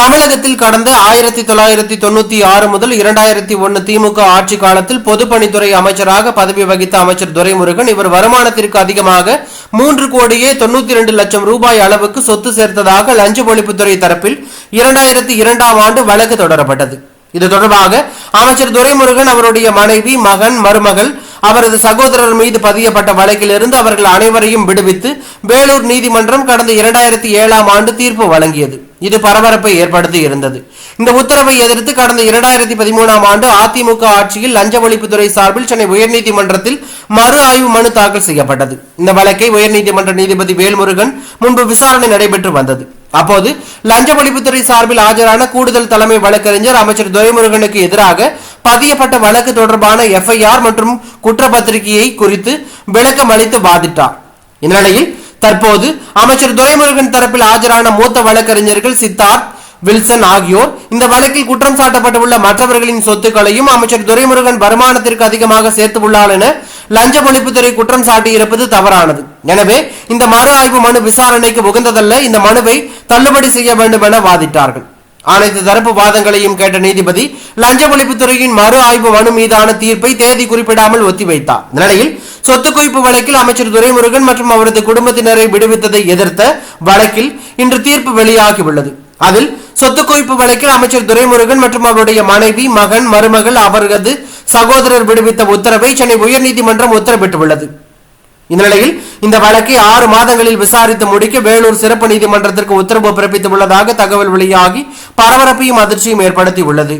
தமிழகத்தில் கடந்த ஆயிரத்தி தொள்ளாயிரத்தி தொண்ணூத்தி ஆறு முதல் இரண்டாயிரத்தி ஒன்னு திமுக ஆட்சி காலத்தில் பொதுப்பணித்துறை அமைச்சராக பதவி வகித்த அமைச்சர் துரைமுருகன் இவர் வருமானத்திற்கு அதிகமாக மூன்று கோடியே தொண்ணூத்தி இரண்டு லட்சம் ரூபாய் அளவுக்கு சொத்து சேர்த்ததாக லஞ்ச ஒழிப்புத்துறை தரப்பில் இரண்டாயிரத்தி இரண்டாம் ஆண்டு வழக்கு தொடரப்பட்டது. இது தொடர்பாக அமைச்சர் துரைமுருகன் அவருடைய மனைவி மகன் மருமகள் அவரது சகோதரர் மீது பதியப்பட்ட வழக்கிலிருந்து அவர்கள் அனைவரையும் விடுவித்து வேலூர் நீதிமன்றம் கடந்த இரண்டாயிரத்தி ஏழாம் ஆண்டு தீர்ப்பு வழங்கியது. இது பரபரப்பை ஏற்படுத்தி இருந்தது. இந்த உத்தரவை எதிர்த்து கடந்த இரண்டாயிரத்தி பதிமூணாம் ஆண்டு அதிமுக ஆட்சியில் லஞ்ச ஒழிப்புத்துறை சார்பில் சென்னை உயர்நீதிமன்றத்தில் மறு ஆய்வு மனு தாக்கல் செய்யப்பட்டது. இந்த வழக்கை உயர்நீதிமன்ற நீதிபதி வேல்முருகன் முன்பு விசாரணை நடைபெற்று வந்தது. அப்போது லஞ்ச ஒழிப்புத்துறை சார்பில் ஆஜரான கூடுதல் தலைமை வழக்கறிஞர் அமைச்சர் துரைமுருகனுக்கு எதிராக பதியப்பட்ட வழக்கு தொடர்பான எஃப்ஐஆர் மற்றும் குற்றப்பத்திரிகையை குறித்து விளக்கம் அளித்து வாதிட்டார். இந்நிலையில் தற்போது அமைச்சர் துரைமுருகன் தரப்பில் ஆஜரான மூத்த வழக்கறிஞர்கள் சித்தார்த் வில்சன் ஆகியோர் இந்த வழக்கில் குற்றம் சாட்டப்பட்டுள்ள மற்றவர்களின் சொத்துக்களையும் அமைச்சர் துரைமுருகன் வருமானத்திற்கு அதிகமாக சேர்த்து உள்ளார் என லஞ்ச ஒழிப்புத்துறை குற்றம் சாட்டியிருப்பது தவறானது. எனவே இந்த மறு ஆய்வு மனு விசாரணைக்கு உகந்ததல்ல. இந்த மனுவை தள்ளுபடி செய்ய வேண்டும் என வாதிட்டார்கள். அனைத்து தரப்பு வாதங்களையும் கேட்ட நீதிபதி லஞ்ச ஒழிப்புத்துறையின் மறு ஆய்வு மனு மீதான தீர்ப்பை தேதி குறிப்பிடாமல் ஒத்திவைத்தார். நிலையில் சொத்து குவிப்பு வழக்கில் அமைச்சர் துரைமுருகன் மற்றும் அவரது குடும்பத்தினரை விடுவித்ததை எதிர்த்த வழக்கில் இன்று தீர்ப்பு வெளியாகியுள்ளது. அதில் சொத்து குவிப்பு வழக்கில் அமைச்சர் துரைமுருகன் மற்றும் அவருடைய மனைவி மகன் மருமகள் அவரது சகோதரர் விடுவித்த உத்தரவை சென்னை உயர்நீதிமன்றம் உத்தரவிட்டுள்ளது. இந்நிலையில் இந்த வழக்கை ஆறு மாதங்களில் விசாரித்து முடிக்க வேலூர் சிறப்பு நீதிமன்றத்திற்கு உத்தரவு பிறப்பித்துள்ளதாக தகவல் வெளியாகி பரபரப்பையும் அதிர்ச்சியும் ஏற்படுத்தி உள்ளது